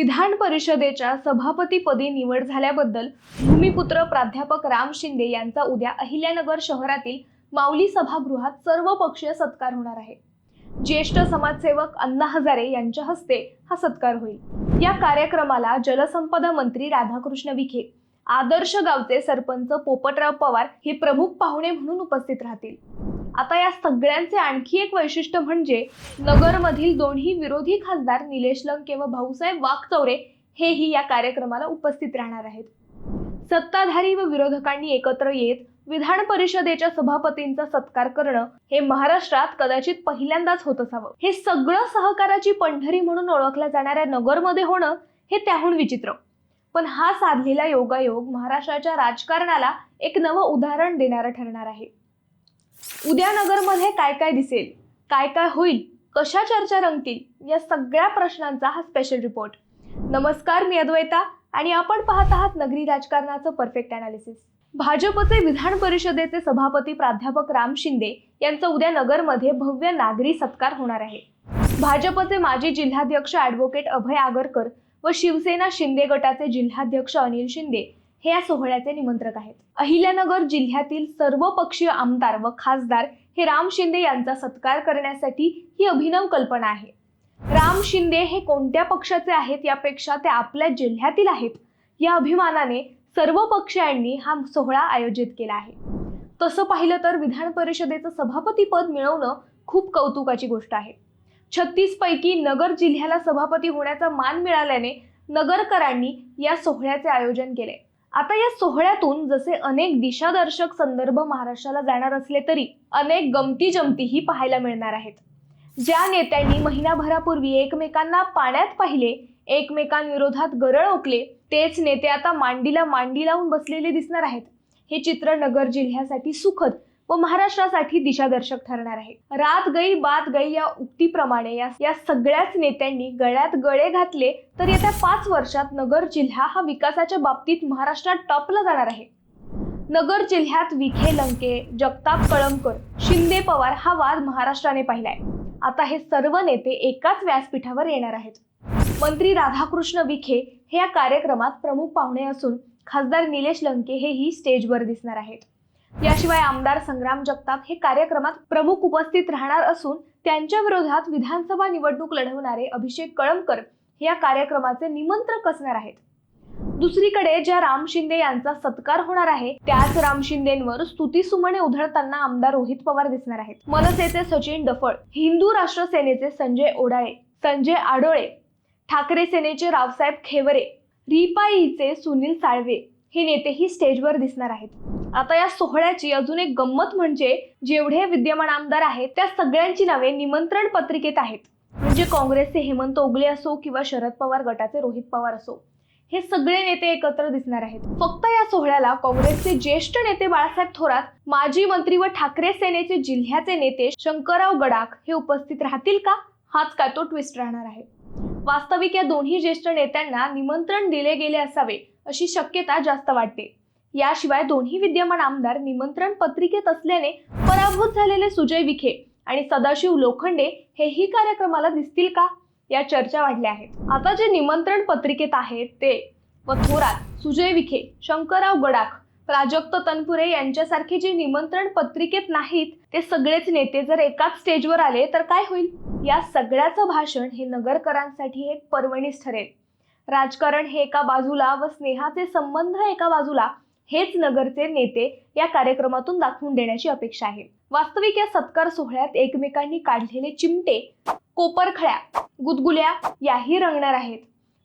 विधान परिषदेच्या सभापतीपदी निवड झाल्याबद्दल भूमिपुत्र प्राध्यापक राम शिंदे यांचा उद्या अहिल्यानगर शहरातील माऊली सभागृहात सर्व पक्षीय सत्कार होणार आहे. ज्येष्ठ समाजसेवक अण्णा हजारे यांच्या हस्ते हा सत्कार होईल. या कार्यक्रमाला जलसंपदा मंत्री राधाकृष्ण विखे आदर्श गावचे सरपंच पोपटराव पवार हे प्रमुख पाहुणे म्हणून उपस्थित राहतील. आता या सगळ्यांचे आणखी एक वैशिष्ट्य म्हणजे नगरमधील दोन्ही विरोधी खासदार निलेश लंके व भाऊसाहेब वाघचौरे हेही या कार्यक्रमाला उपस्थित राहणार आहेत. सत्ताधारी व विरोधकांनी एकत्र येत विधान परिषदेच्या सभापतींचा सत्कार करणं हे महाराष्ट्रात कदाचित पहिल्यांदाच होत असावं. हे सगळं सहकाराची पंढरी म्हणून ओळखल्या जाणाऱ्या नगरमध्ये होणं हे त्याहून विचित्र. पण हा साधलेला योगायोग महाराष्ट्राच्या राजकारणाला एक नवं उदाहरण देणारं ठरणार आहे. उद्या नगरमध्ये काय काय दिसेल काय काय होईल कशा चर्चा रंगतील या सगळ्या प्रश्नांचा हा स्पेशल रिपोर्ट नमस्कार मी अद्वैता आणि आपण पाहत आहात नगरी राजकारणाचं परफेक्ट अनालिसिस भाजपचे विधान परिषदेचे सभापती प्राध्यापक राम शिंदे यांचा उद्या नगरमध्ये भव्य नागरी सत्कार होणार आहे. भाजपचे माजी जिल्हाध्यक्ष ॲडव्होकेट अभय आगरकर व शिवसेना शिंदे गटाचे जिल्हाध्यक्ष अनिल शिंदे हे या सोहळ्याचे निमंत्रक आहेत. अहिल्यानगर जिल्ह्यातील सर्व पक्षीय आमदार व खासदार हे राम शिंदे यांचा सत्कार करण्यासाठी ही अभिनव कल्पना आहे. राम शिंदे हे कोणत्या पक्षाचे आहेत यापेक्षा ते आपल्या जिल्ह्यातील आहेत या अभिमानाने सर्व पक्षांनी हा सोहळा आयोजित केला आहे. तसं पाहिलं तर विधान परिषदेचं सभापतीपद मिळवणं खूप कौतुकाची गोष्ट आहे. छत्तीस पैकी नगर जिल्ह्याला सभापती होण्याचा मान मिळाल्याने नगरकरांनी या सोहळ्याचे आयोजन केले. आता या सोहळ्यातून जसे अनेक दिशादर्शक संदर्भ महाराष्ट्राला जाणार असले तरी अनेक गमती जमतीही पाहायला मिळणार आहेत. ज्या नेत्यांनी महिनाभरापूर्वी एकमेकांना पाण्यात पाहिले एकमेकांविरोधात गरळ ओकले तेच नेते आता मांडीला मांडी लावून बसलेले दिसणार आहेत. हे चित्र नगर जिल्ह्यासाठी सुखद व महाराष्ट्रासाठी दिशादर्शक ठरणार आहे. रात गई बात गई या उक्तीप्रमाणे या या सगळ्याच नेत्यांनी गळ्यात गळे घातले तर येत्या पाच वर्षात नगर जिल्हा हा विकासाच्या बाबतीत महाराष्ट्रात टॉपला जाणार आहे. नगर जिल्ह्यात विखे लंके जगताप कळमकर शिंदे पवार हा वाद महाराष्ट्राने पाहिलाय. आता हे सर्व नेते एकाच व्यासपीठावर येणार आहेत. मंत्री राधाकृष्ण विखे हे या कार्यक्रमात प्रमुख पाहुणे असून खासदार निलेश लंके हेही स्टेजवर दिसणार आहेत. याशिवाय आमदार संग्राम जगताप हे कार्यक्रमात प्रमुख उपस्थित राहणार असून त्यांच्या विरोधात विधानसभा निवडणूक लढवणारे अभिषेक कळमकर हे या कार्यक्रमाचे निमंत्रक असणार आहेत. दुसरीकडे ज्या राम शिंदे यांचा सत्कार होणार आहे त्याच राम शिंदेंवर स्तुतीसुमने उधळताना आमदार रोहित पवार दिसणार आहेत. मनसेचे सचिन डफळ हिंदू राष्ट्र सेनेचे संजय ओडाळे संजय आडोळे ठाकरे सेनेचे रावसाहेब खेवरे रिपाईचे सुनील साळवे हे नेतेही स्टेजवर दिसणार आहेत. आता या सोहळ्याची अजून एक गंमत म्हणजे जेवढे विद्यमान आमदार आहेत त्या सगळ्यांची नावे निमंत्रण पत्रिकेत आहेत. म्हणजे काँग्रेसचे हेमंत ओगले असो किंवा शरद पवार गटाचे रोहित पवार असो हे सगळे नेते एकत्र दिसणार आहेत. फक्त या सोहळ्याला काँग्रेसचे ज्येष्ठ नेते बाळासाहेब थोरात माजी मंत्री व ठाकरे सेनेचे जिल्ह्याचे नेते शंकरराव गडाख हे उपस्थित राहतील का? हाच काय तो ट्विस्ट राहणार आहे. वास्तविक या दोन्ही ज्येष्ठ नेत्यांना निमंत्रण दिले गेले असावे अशी शक्यता जास्त वाटते. याशिवाय दोन्ही विद्यमान आमदार निमंत्रण पत्रिकेत असल्याने पराभूत झालेले सुजय विखे आणि सदाशिव लोखंडे हेही कार्यक्रमाला दिसतील का? या चर्चा वाढल्या आहेत. आता जे निमंत्रण पत्रिकेत आहेत ते व थोरात सुजय विखे शंकरराव गडाख प्राजक्त तनपुरे यांच्यासारखे जे निमंत्रण पत्रिकेत नाहीत ते सगळेच नेते जर एकाच स्टेजवर आले तर काय होईल? या सगळ्याचं भाषण हे नगरकरांसाठी एक पर्वणीच ठरेल. राजकारण हे एका बाजूला व स्नेहाचे संबंध एका बाजूला हेच नगरचे नेते या कार्यक्रमातून दाखवून देण्याची अपेक्षा आहे. वास्तविक या सत्कार सोहळ्यात एकमेकांनी काढलेले चिमटे कोपरखळ्या गुदगुल्या याही रंगणार आहेत.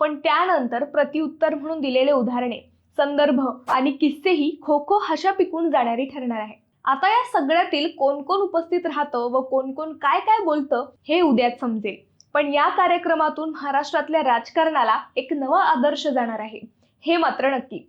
पण त्यानंतर प्रतिउत्तर म्हणून दिलेले उदाहरणे संदर्भ आणि किस्सेही खो खो हशा पिकून जाणारी ठरणार आहे. आता या सगळ्यातील कोण कोण उपस्थित राहतं व कोण कोण काय काय बोलतं हे उद्याच समजेल. पण या कार्यक्रमातून महाराष्ट्रातल्या राजकारणाला एक नवा आदर्श जाणार आहे. हे मात्र नक्की.